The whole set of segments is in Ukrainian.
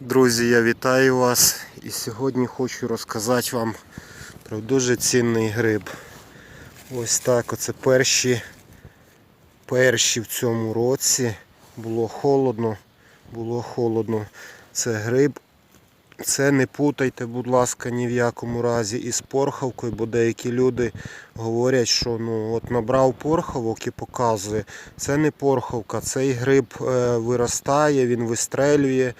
Друзі, я вітаю вас і сьогодні хочу розказати вам про дуже цінний гриб. Ось так, оце перші, перші в цьому році. Було холодно, було холодно. Це гриб. Це не путайте, будь ласка, ні в якому разі із порхавкою, бо деякі люди говорять, що ну от набрав порхавок і показує. Це не порхавка, цей гриб е, виростає, він вистрелює.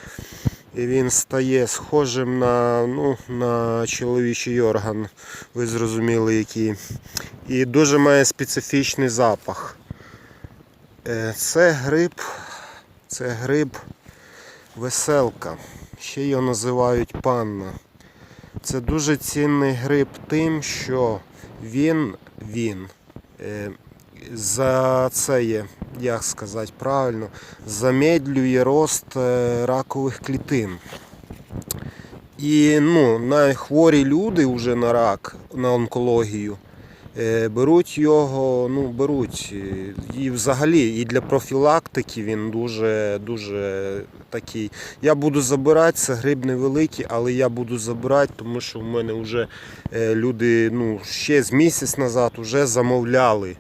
І він стає схожим на, ну, на чоловічий орган, ви зрозуміли який. І дуже має специфічний запах. Е, Це гриб, це гриб веселка. Ще його називають панна. Це дуже цінний гриб тим, що він, він е, за це є, як сказати правильно, замедлює рост е, ракових клітин. І ну, хворі люди вже на рак, на онкологію, е, беруть його, ну, беруть. І взагалі, і для профілактики він дуже, дуже такий. Я буду забирати, це гриб невеликий, але я буду забирати, тому що в мене вже е, люди ну, ще з місяць назад вже замовляли.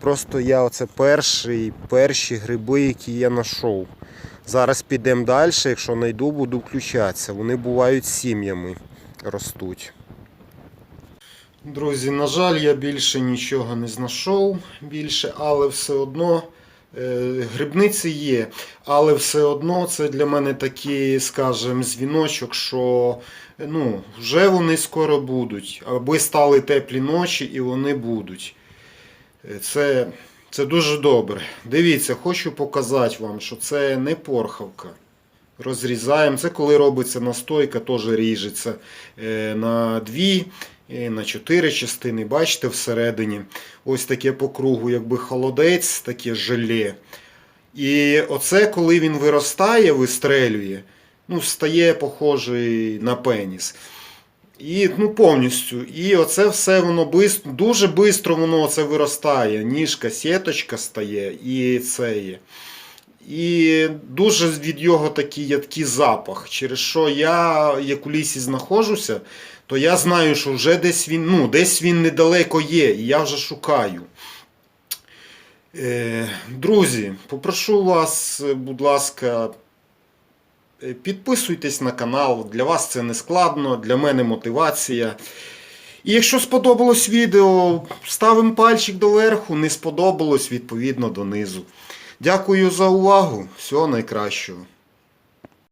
Просто я оце перший, перші гриби, які я знайшов. Зараз підемо далі, якщо знайду, буду включатися. Вони бувають сім'ями ростуть. Друзі, на жаль, я більше нічого не знайшов більше, але все одно е, грибниці є. Але все одно це для мене такий, скажімо, дзвіночок, що ну, вже вони скоро будуть. Аби стали теплі ночі і вони будуть. Це, це дуже добре. Дивіться, хочу показати вам, що це не порхавка. Розрізаємо. Це коли робиться настойка, теж ріжеться е, на дві, е, на чотири частини. Бачите, всередині. Ось таке по кругу, якби холодець, таке желе. І оце, коли він виростає, вистрелює, ну, стає похожий на пеніс. І ну, повністю. І оце все воно бис- дуже швидко воно це виростає. Ніжка, сіточка стає і це є. І дуже від його такий ядкий запах. Через що я, як у лісі знаходжуся, то я знаю, що вже десь він, ну, десь він недалеко є, і я вже шукаю. Е, друзі, попрошу вас, будь ласка, підписуйтесь на канал. Для вас це не складно, для мене мотивація. І якщо сподобалось відео, ставимо пальчик доверху, не сподобалось, відповідно донизу. Дякую за увагу. Всього найкращого.